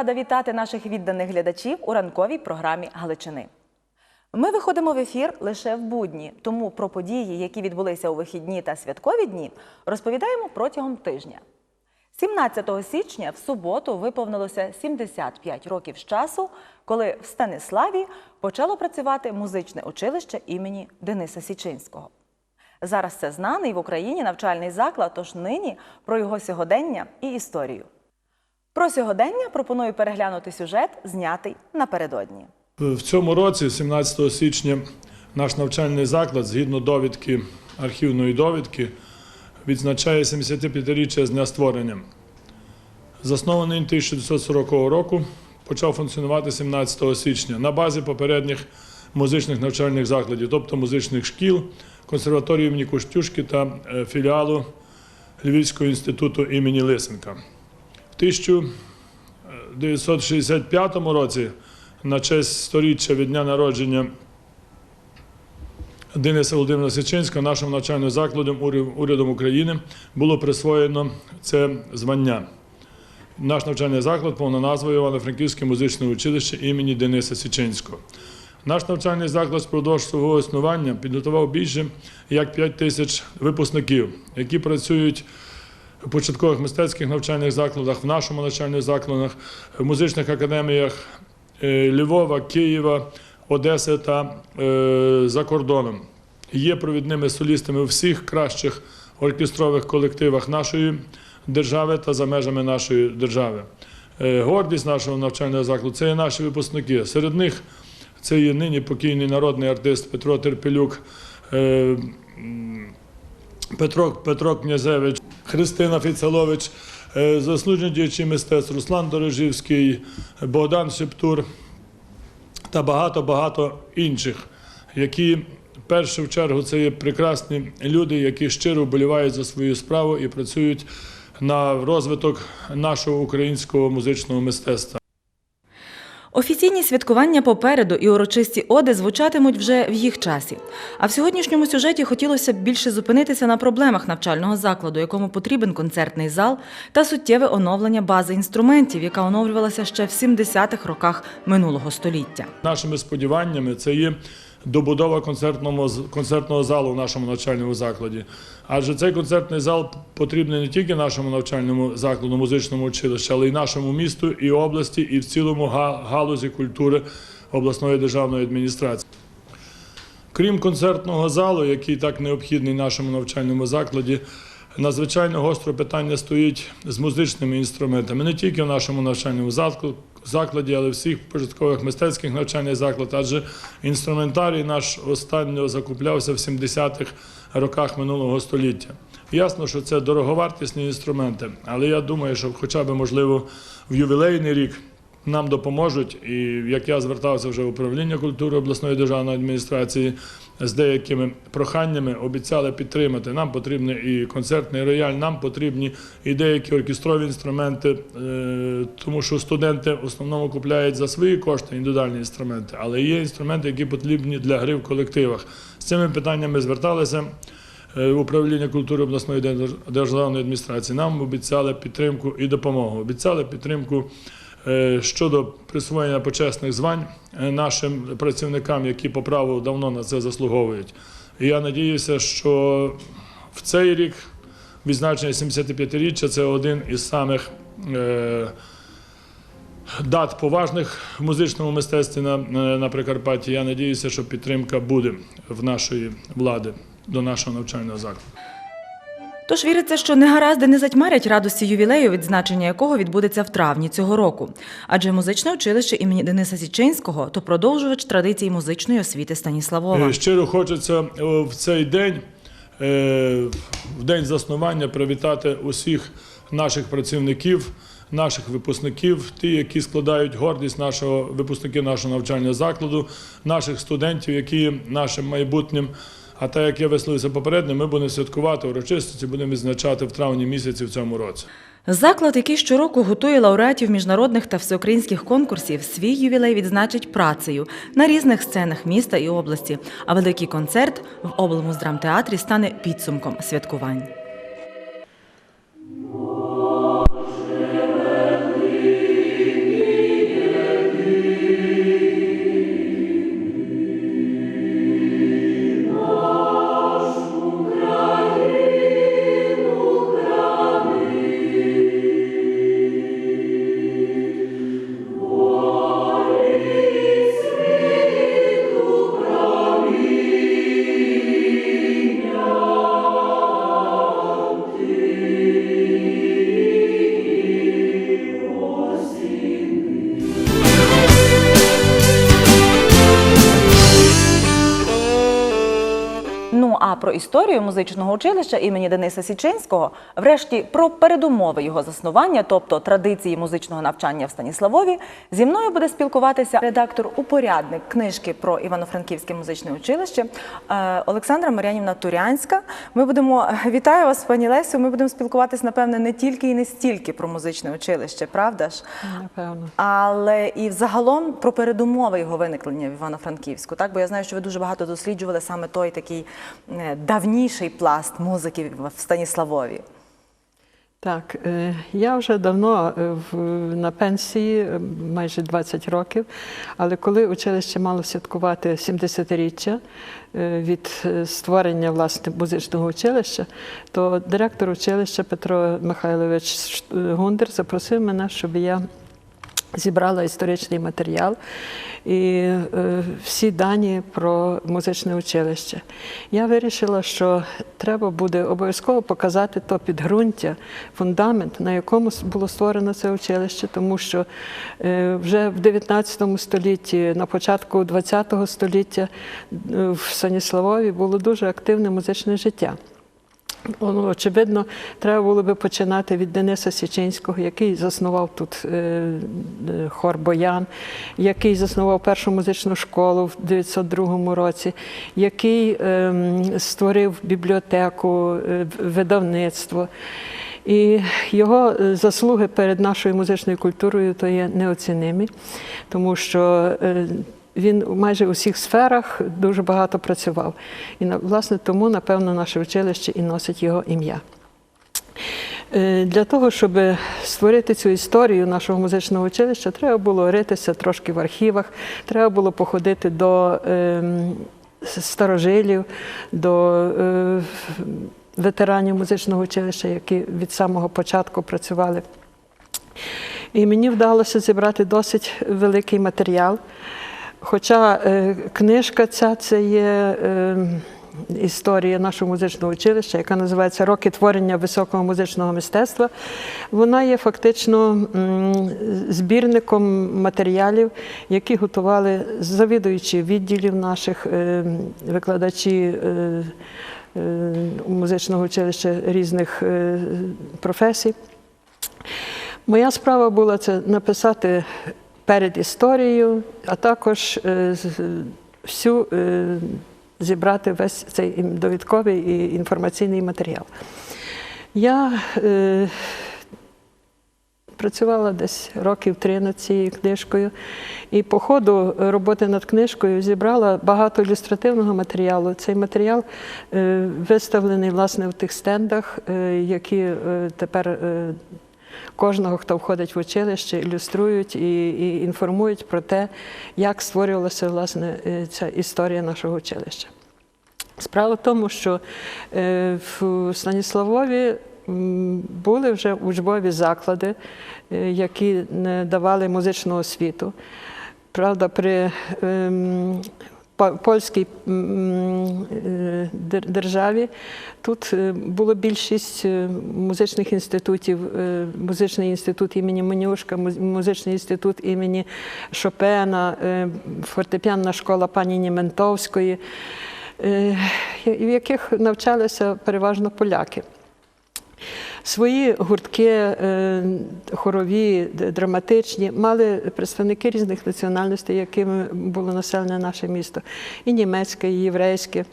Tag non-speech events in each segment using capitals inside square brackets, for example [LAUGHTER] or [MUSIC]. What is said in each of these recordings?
Рада вітати наших відданих глядачів у ранковій програмі Галичини. Ми виходимо в ефір лише в будні, тому про події, які відбулися у вихідні та святкові дні, розповідаємо протягом тижня. 17 січня в суботу виповнилося 75 років з часу, коли в Станиславі почало працювати музичне училище імені Дениса Січинського. Зараз це знаний в Україні навчальний заклад, тож нині про його сьогодення і історію. Про сьогодення пропоную переглянути сюжет, знятий напередодні. В цьому році, 17 січня, наш навчальний заклад, згідно довідки, архівної довідки, відзначає 75-річчя з дня створення. Заснований 1940 року, почав функціонувати 17 січня на базі попередніх музичних навчальних закладів, тобто музичних шкіл, консерваторії імені Коштюшки та е, філіалу Львівського інституту імені Лисенка. В 1965 році на честь сторіччя від дня народження Дениса Володимира Січинського нашим навчальним закладом урядом України було присвоєно це звання. Наш навчальний заклад повна назва Івано-Франківське музичне училище імені Дениса Січинського. Наш навчальний заклад впродовж свого існування підготував більше як 5 тисяч випускників, які працюють початкових мистецьких навчальних закладах, в нашому навчальних закладах, в музичних академіях е, Львова, Києва, Одеси та е, за кордоном. Є провідними солістами у всіх кращих оркестрових колективах нашої держави та за межами нашої держави. Е, Гордість нашого навчального закладу це є наші випускники. Серед них це є нині покійний народний артист Петро Терпелюк. Петро, Петро Князевич, Христина Фіцелович, е, заслужені діячі мистецтв Руслан Дорожівський, Богдан Шептур та багато-багато інших, які в першу чергу це є прекрасні люди, які щиро вболівають за свою справу і працюють на розвиток нашого українського музичного мистецтва. Офіційні святкування попереду і урочисті оди звучатимуть вже в їх часі. А в сьогоднішньому сюжеті хотілося б більше зупинитися на проблемах навчального закладу, якому потрібен концертний зал та суттєве оновлення бази інструментів, яка оновлювалася ще в 70-х роках минулого століття. Нашими сподіваннями це є добудова концертного, концертного залу в нашому навчальному закладі. Адже цей концертний зал потрібний не тільки нашому навчальному закладу, музичному училищу, але й нашому місту, і області, і в цілому галузі культури обласної державної адміністрації. Крім концертного залу, який так необхідний нашому навчальному закладі, надзвичайно гостро питання стоїть з музичними інструментами, не тільки в нашому навчальному закладі, але всіх початкових мистецьких навчальних закладах, адже інструментарій наш останньо закуплявся в 70-х роках минулого століття. Ясно, що це дороговартісні інструменти, але я думаю, що хоча б можливо в ювілейний рік нам допоможуть, і як я звертався вже в управління культури обласної державної адміністрації з деякими проханнями, обіцяли підтримати. Нам потрібний і концертний рояль, нам потрібні і деякі оркестрові інструменти, е, тому що студенти в основному купляють за свої кошти індивідуальні інструменти, але є інструменти, які потрібні для гри в колективах. З цими питаннями зверталися. Е, Управління культури обласної держ- державної адміністрації нам обіцяли підтримку і допомогу. Обіцяли підтримку щодо присвоєння почесних звань е, нашим працівникам, які по праву давно на це заслуговують. І я надіюся, що в цей рік відзначення 75-річчя це один із самих. е, Дат поважних в музичному мистецтві на, на Прикарпатті. Я надіюся, що підтримка буде в нашої влади до нашого навчального закладу. Тож віриться, що негаразди не затьмарять радості ювілею, відзначення якого відбудеться в травні цього року. Адже музичне училище імені Дениса Січинського то продовжувач традицій музичної освіти Станіславова. Е, Щиро хочеться е, в цей день, е, в день заснування, привітати усіх наших працівників, наших випускників, ті, які складають гордість нашого випускників нашого навчального закладу, наших студентів, які нашим майбутнім. А так як я висловився попередньо, ми будемо святкувати урочистості, будемо відзначати в травні місяці в цьому році. Заклад, який щороку готує лауреатів міжнародних та всеукраїнських конкурсів, свій ювілей відзначить працею на різних сценах міста і області. А великий концерт в облмуздрамтеатрі стане підсумком святкувань. Про історію музичного училища імені Дениса Січинського, врешті про передумови його заснування, тобто традиції музичного навчання в Станіславові, зі мною буде спілкуватися редактор-упорядник книжки про Івано-Франківське музичне училище е, Олександра Мар'янівна Турянська. Ми будемо вітаю вас, пані Лесю. Ми будемо спілкуватись, напевне, не тільки і не стільки про музичне училище, правда ж? Напевно. Але і взагалом про передумови його виникнення в Івано-Франківську. Так, бо я знаю, що ви дуже багато досліджували саме той такий е, давніший пласт музики в Станіславові. Так, е, я вже давно е, на пенсії, е, майже 20 років, але коли училище мало святкувати 70-річчя е, від створення власне музичного училища, то директор училища Петро Михайлович Гундер запросив мене, щоб я зібрала історичний матеріал і е, всі дані про музичне училище. Я вирішила, що треба буде обов'язково показати то підґрунтя, фундамент, на якому було створено це училище, тому що е, вже в 19 столітті, на початку 20 століття е, в Саніславові було дуже активне музичне життя. Очевидно, треба було би починати від Дениса Січинського, який заснував тут е, е, хор Боян, який заснував першу музичну школу в 902 році, який ем, створив бібліотеку, е, видавництво. І його заслуги перед нашою музичною культурою то є неоцінимі, тому що він майже у всіх сферах дуже багато працював. І власне тому, напевно, наше училище і носить його ім'я. Е, Для того, щоб створити цю історію нашого музичного училища, треба було ритися трошки в архівах, треба було походити до ем, старожилів, до е, ветеранів музичного училища, які від самого початку працювали. І мені вдалося зібрати досить великий матеріал. Хоча е, книжка ця це є е, історія нашого музичного училища, яка називається Роки творення високого музичного мистецтва, вона є фактично м, збірником матеріалів, які готували завідуючі відділів наших е, викладачі. е, е, Музичного училища різних е, професій. Моя справа була це написати перед історією, а також е, всю е, зібрати весь цей довідковий і інформаційний матеріал. Я е, працювала десь років три над цією книжкою, і по ходу роботи над книжкою зібрала багато ілюстративного матеріалу. Цей матеріал е, виставлений власне в тих стендах, е, які е, тепер. Кожного, хто входить в училище, ілюструють і, і інформують про те, як створювалася власне е, ця історія нашого училища. Справа в тому, що е, в Станіславові були вже учбові заклади, е, які давали музичну освіту. Правда, при ем, польській е, державі тут е, було більшість е, музичних інститутів, музичний інститут імені Менюшка, музичний інститут імені Шопена, фортепіанна школа пані Німентовської, в яких навчалися переважно поляки. Свої гуртки е, хорові, драматичні мали представники різних національностей, якими було населене наше місто. І німецьке, і єврейське,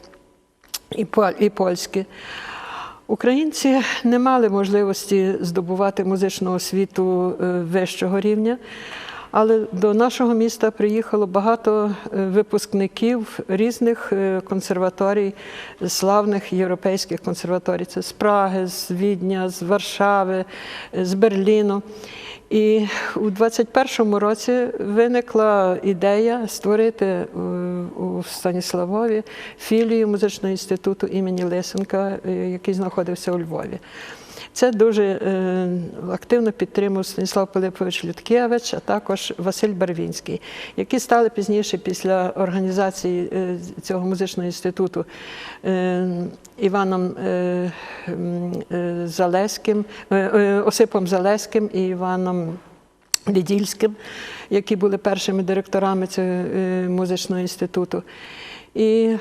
і, пол- і польське. Українці не мали можливості здобувати музичну освіту е, вищого рівня, але до нашого міста приїхало багато е, випускників різних е, консерваторій, славних європейських консерваторій. Це з Праги, з Відня, з Варшави, е, з Берліну. І у 21-му році виникла ідея створити у Станіславові філію музичного інституту імені Лисенка, який знаходився у Львові. Це дуже е, активно підтримав Станіслав Пилипович Людкевич, а також Василь Барвінський, які стали пізніше після організації е, цього музичного інституту е, Іваном Залеським, Осипом Залеським і Іваном Відільським, які були першими директорами цього музичного інституту. І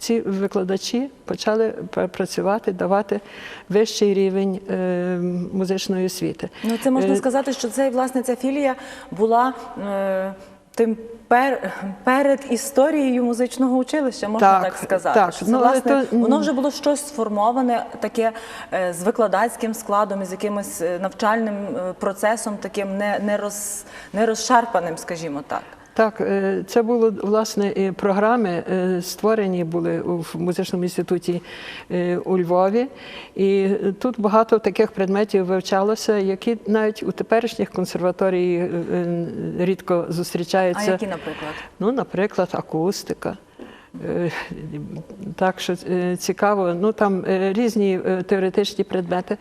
ці викладачі почали працювати, давати вищий рівень е, музичної освіти. Ну, це можна Е, сказати, що це власне ця філія була е, тим пер, перед історією музичного училища, можна так, Так, сказати. так. Що це, Ну, власне, то, воно вже було щось сформоване, таке е, з викладацьким складом, з якимось навчальним процесом, таким не, не, роз, не розшарпаним, скажімо так. Так, е, це були власне програми е, створені були в музичному інституті е, у Львові, і тут багато таких предметів вивчалося, які навіть у теперішніх консерваторії рідко зустрічаються. А які, наприклад? Ну, наприклад, акустика. Е, Так що е, цікаво. Ну там е, різні теоретичні предмети.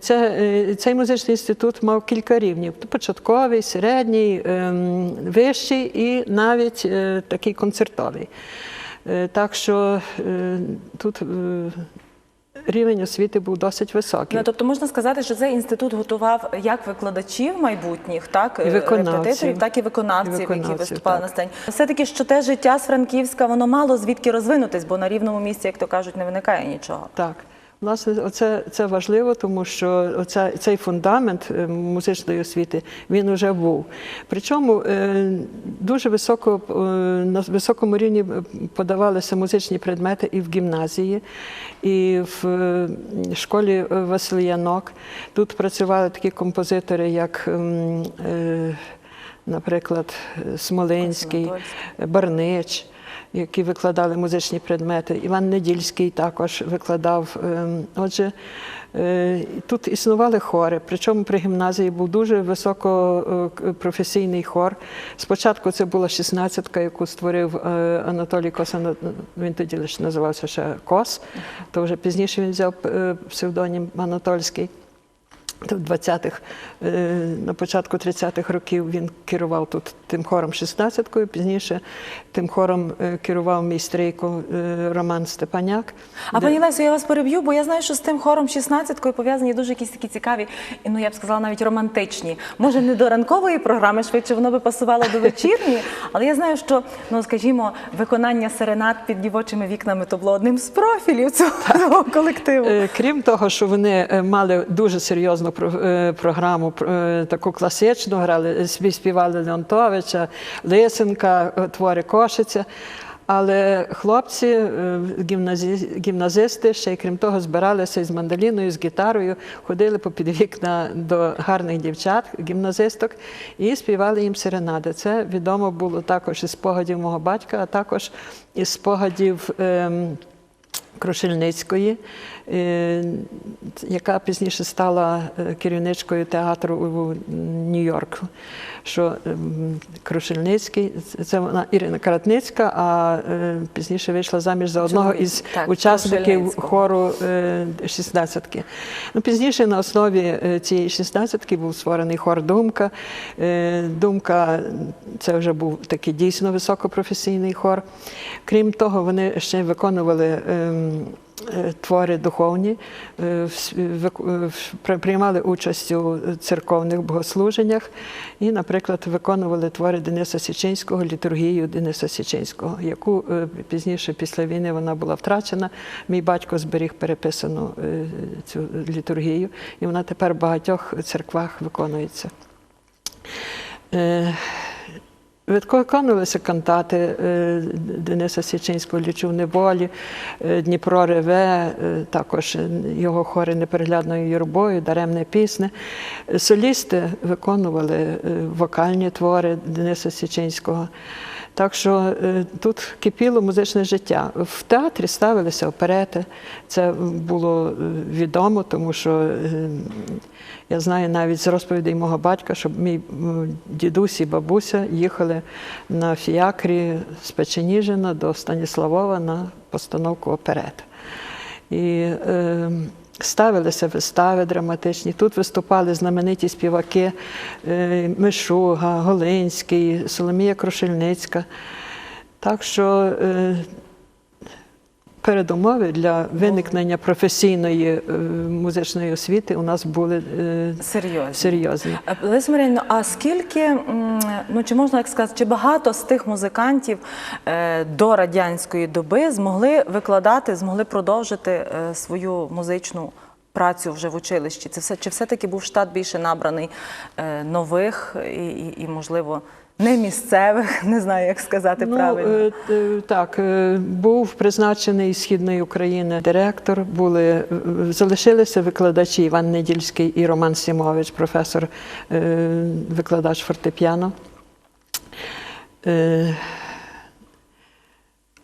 Це, цей музичний інститут мав кілька рівнів: початковий, середній, ем, вищий і навіть такий концертовий. Так що тут рівень освіти був досить високий. Ну, тобто можна сказати, що цей інститут готував як викладачів майбутніх, так І е, репетиторів, так і виконавців, І які виступали так. на сцені. Все-таки що те життя з Франківська, воно мало звідки розвинутись, бо на рівному місці, як то кажуть, не виникає нічого. Так. Власне, оце, це важливо, тому що оця, цей фундамент е, музичної освіти він вже був. Причому е, дуже високо, е, на високому рівні подавалися музичні предмети і в гімназії, і в школі Васильянок. Тут працювали такі композитори, як, наприклад, Смолинський, Барнич які викладали музичні предмети. Іван Недільський також викладав. Ем, Отже, е, тут існували хори, причому при гімназії був дуже високопрофесійний хор. Спочатку це була шістнадцятка, яку створив е, Анатолій Косан, Він тоді лише називався ще Кос, то вже пізніше він взяв е, псевдонім Анатольський. В 20-х, е, на початку 30-х років він керував тут тим хором 16-кою, пізніше тим хором е, керував мій стрійко е, Роман Степаняк. А пані Лесю, я вас переб'ю, бо я знаю, що з тим хором 16-кою пов'язані дуже якісь такі цікаві, ну я б сказала, навіть романтичні. Може, не до ранкової програми, швидше воно би пасувало до вечірньої, але я знаю, що ну скажімо, виконання серенад під дівочими вікнами то було одним з профілів цього, колективу. Е, Крім того, що вони мали дуже серйозну програму, пр- таку класичну, грали, е, спів- співали Лисенка, е, твори Кошиця. Але хлопці, е, гімназисти, ще й крім того, збиралися із мандоліною, з гітарою, ходили попід вікна до гарних дівчат, гімназисток, і співали їм серенади. Це відомо було також із спогадів мого батька, а також із спогадів. ем, Крушельницької, е, яка пізніше стала е, керівничкою театру у Нью-Йорку. Що ем, Крушельницький, це вона Ірина Каратницька, а е, пізніше вийшла заміж за одного із так, учасників хору шістнадцятки. Ну, пізніше на основі цієї шістнадцятки був створений хор Думка. Думка це вже був такий дійсно високопрофесійний хор. Крім того, вони ще виконували. Е, Твори духовні, е, е, приймали участь у церковних богослуженнях і, наприклад, виконували твори Дениса Січинського, літургію Дениса Січинського, яку пізніше після війни вона була втрачена. Мій батько зберіг переписану цю літургію, і вона тепер в багатьох церквах виконується. Виконувалися кантати е, Дениса Січинського «Лічу неволі, е, Дніпро реве, е, також його хори непереглядною юрбою, даремне пісне. Солісти виконували вокальні твори Дениса Січинського. Так що е, тут кипіло музичне життя. В театрі ставилися оперети. Це було е, відомо, тому що е, я знаю навіть з розповідей мого батька, що мій дідусь і бабуся їхали на фіакрі з Печеніжина до Станіславова на постановку оперет. І е, ставилися вистави драматичні. Тут виступали знамениті співаки е, Мишуга, Голинський, Соломія Крушельницька. Так що е, передумови для виникнення професійної е, музичної освіти у нас були е, серйозні. Е, Леся Маріївна, а скільки, ну чи можна як сказати, чи багато з тих музикантів до радянської доби змогли викладати, змогли продовжити свою музичну працю вже в училищі? Це все чи все-таки був штат більше набраний нових і, і, і, можливо, не місцевих, [LAUGHS] не знаю, як сказати правильно. Ну, е, е, так, е, був призначений із Східної України директор, були, е, залишилися викладачі Іван Недільський і Роман Сімович, професор, е, викладач фортепіано. Е,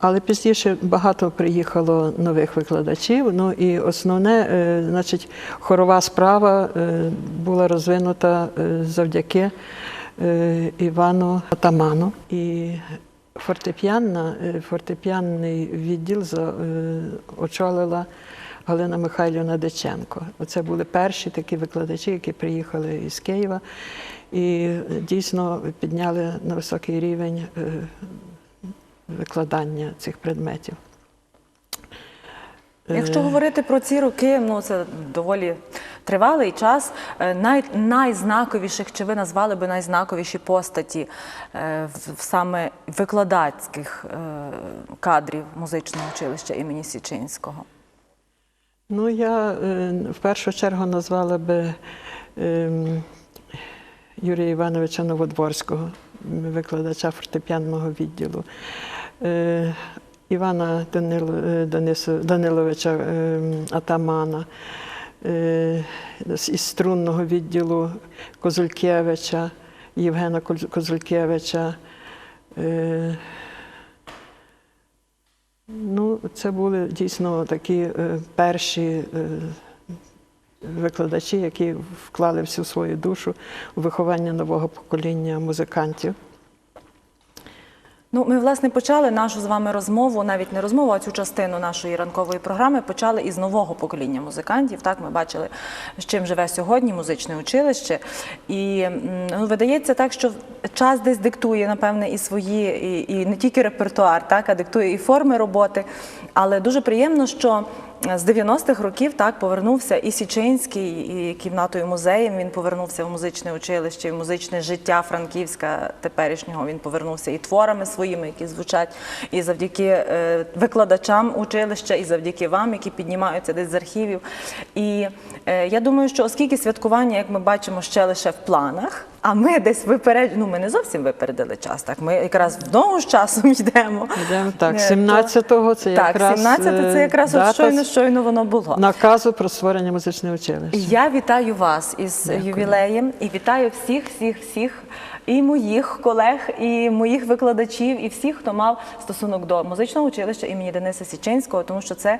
Але пізніше багато приїхало нових викладачів. Ну і основне, е, значить, хорова справа е, була розвинута е, завдяки Івану Атаману. І фортепіанна, е, фортепіанний відділ е, очолила Галина Михайлівна Деченко. Оце були перші такі викладачі, які приїхали із Києва і е, дійсно підняли на високий рівень е, викладання цих предметів. Якщо говорити про ці роки, ну це доволі тривалий час. е, Най, найзнаковіших, чи ви назвали би найзнаковіші постаті е, в, саме викладацьких е, кадрів музичного училища імені Січинського? Ну, я е, в першу чергу назвала би ем, Юрія Івановича Новодворського, викладача фортепіанного відділу. Е, Івана е, Даниловича ем, Атамана, е, із струнного відділу Козулькевича, Євгена Козулькевича. Е, Ну, це були дійсно такі е, перші е, викладачі, які вклали всю свою душу у виховання нового покоління музикантів. Ну, ми власне почали нашу з вами розмову, навіть не розмову, а цю частину нашої ранкової програми почали із нового покоління музикантів. Так, ми бачили, з чим живе сьогодні музичне училище. І ну, видається так, що час десь диктує, напевне, і свої, і, і не тільки репертуар, так, а диктує і форми роботи. Але дуже приємно, що з 90-х років так повернувся і Січинський, і кімнатою музеєм. Він повернувся в музичне училище, в музичне життя Франківська теперішнього. Він повернувся і творами своїми, які звучать, і завдяки е, викладачам училища, і завдяки вам, які піднімаються десь з архівів. І е, я думаю, що оскільки святкування, як ми бачимо, ще лише в планах. А ми десь виперед... ну ми не зовсім випередили час. Так, ми якраз в ногу з часом [LAUGHS] йдемо. Йдемо так, Е, то- 17-го це так, якраз 17 це якраз якраз от щойно щойно воно було. наказу про створення музичного училища. Я вітаю вас із Дякую. ювілеєм і вітаю всіх, всіх, всіх і моїх колег, і моїх викладачів, і всіх, хто мав стосунок до музичного училища імені Дениса Січинського, тому що це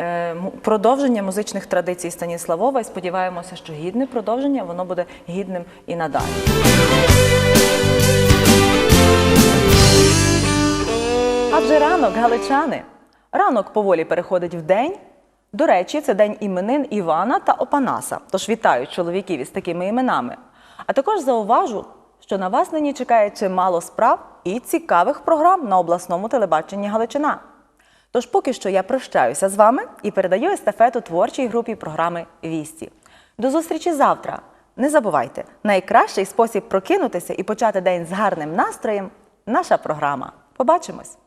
е, продовження музичних традицій Станіславова. І сподіваємося, що гідне продовження воно буде гідним і надалі. А вже ранок, галичани. Ранок поволі переходить в день. До речі, це день іменин Івана та Опанаса. Тож вітаю чоловіків із такими іменами. А також зауважу, що на вас нині чекає чимало справ і цікавих програм на обласному телебаченні Галичина. Тож поки що я прощаюся з вами і передаю естафету творчій групі програми Вісті. До зустрічі завтра. Не забувайте, найкращий спосіб прокинутися і почати день з гарним настроєм наша програма. Побачимось!